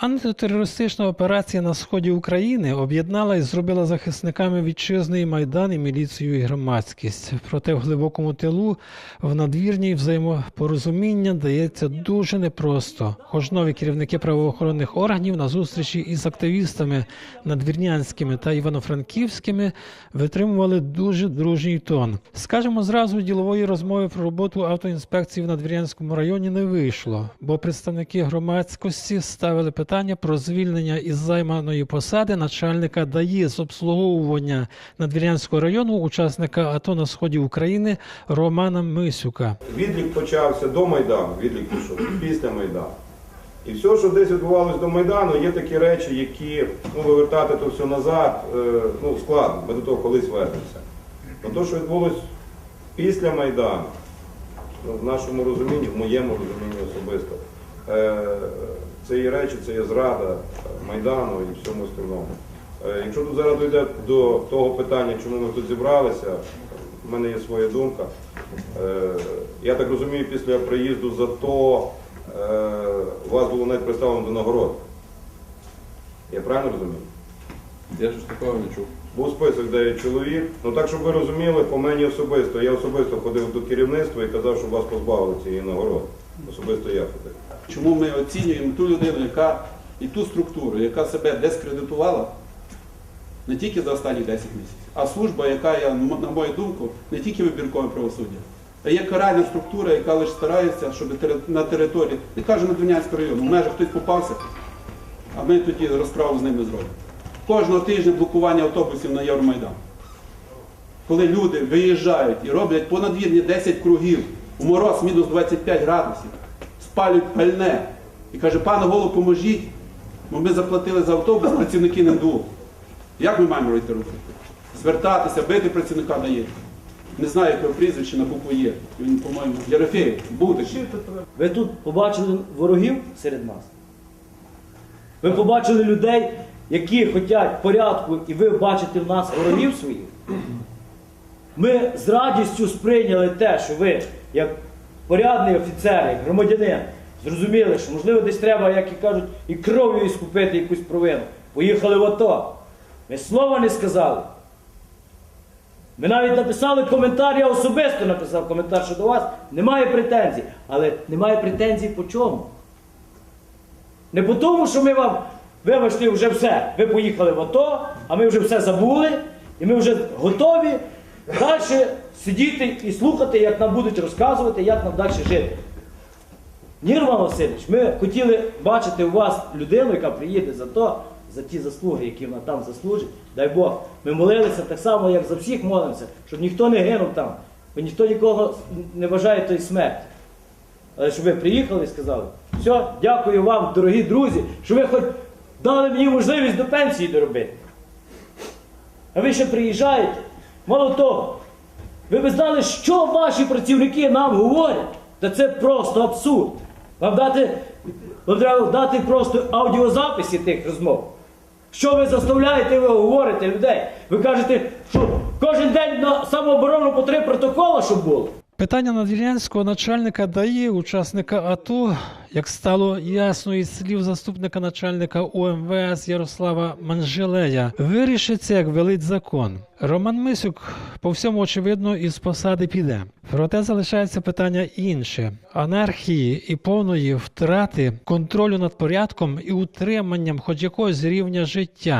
Антитерористична операція на сході України об'єднала і зробила захисниками вітчизни і майдан і міліцію і громадськість. Проте в глибокому тилу в надвірній взаємопорозуміння дається дуже непросто. Хоч нові керівники правоохоронних органів на зустрічі із активістами надвірнянськими та івано-франківськими витримували дуже дружній тон. Скажемо зразу, ділової розмови про роботу автоінспекції в надвірнянському районі не вийшло, бо представники громадськості ставили питання про звільнення із займаної посади начальника ДАІ з обслуговування Надвірнянського району, учасника АТО на сході України Романа Мисюка. Відлік почався до Майдану, відлік пішов після Майдану. І все, що десь відбувалося до Майдану, є такі речі, які ну, вивертати то все назад, е, ну, складно, ми до того колись вернемося. Но то, що відбулося після Майдану, ну, в нашому розумінні, в моєму розумінні особисто, це є речі, це є зрада Майдану і всьому остальному. Е, Якщо тут зараз дійде до того питання, чому ми тут зібралися, в мене є своя думка. Е, Я так розумію, після приїзду за то вас було навіть представлено до нагород. Я правильно розумію? Я ж такого не чув. Був список 9 чоловік. Ну так, щоб ви розуміли, по мені особисто. Я особисто ходив до керівництва і казав, щоб вас позбавили цієї нагороди. Особисто я ходив. Чому ми оцінюємо ту людину, яка і ту структуру, яка себе дискредитувала не тільки за останні 10 місяців, а служба, яка є, на мою думку, не тільки вибіркове правосуддя, а є каральна структура, яка лише старається, щоб на території, не кажу на Донецького району, в межах хтось попався, а ми тоді розправу з ними зробимо. Кожного тижня блокування автобусів на Євромайдан. Коли люди виїжджають і роблять по надвірні 10 кругів, у мороз мінус 25 градусів, спалюють пальне і каже, пане голову, поможіть, бо ми заплатили за автобус, працівники не НДУ. Як ми маємо робити робити? Звертатися, бити працівника дає. Не знаю, якого прізвище на букву Є. Він, по-моєму, Єрофеєв, буде. Ви тут побачили ворогів серед нас? Ви побачили людей, які хочуть порядку, і ви бачите в нас ворогів своїх? Ми з радістю сприйняли те, що ви, як порядний офіцер, як громадянин, зрозуміли, що можливо десь треба, як і кажуть, і кров'ю іскупити якусь провину. Поїхали в АТО. Ми слова не сказали. Ми навіть написали коментар, я особисто написав коментар щодо вас. Немає претензій. Але немає претензій по чому? Не по тому, що ми вам, вибачте, вже все. Ви поїхали в АТО, а ми вже все забули, і ми вже готові далі сидіти і слухати, як нам будуть розказувати, як нам далі жити. Ні, Роман Васильович, ми хотіли бачити у вас людину, яка приїде за то, за ті заслуги, які вона там заслужить. Дай Бог. Ми молилися так само, як за всіх молимося, щоб ніхто не гинув там, бо ніхто нікого не бажає тої смерті. Але щоб ви приїхали і сказали, все, дякую вам, дорогі друзі, що ви хоч дали мені можливість до пенсії доробити. А ви ще приїжджаєте. Мало того, ви б знали, що ваші працівники нам говорять. Та це просто абсурд. Вам дати, вам треба дати просто аудіозаписи тих розмов. Що ви заставляєте, ви говорите людей? Ви кажете, що кожен день на самооборону по три протокола, щоб було. Питання надвірнянського начальника ДАІ, учасника АТО, як стало ясно із слів заступника начальника УМВС Ярослава Манжелея, вирішиться, як велить закон. Роман Мисюк, по всьому очевидно, із посади піде. Проте залишається питання інше: анархії і повної втрати контролю над порядком і утриманням хоч якогось рівня життя.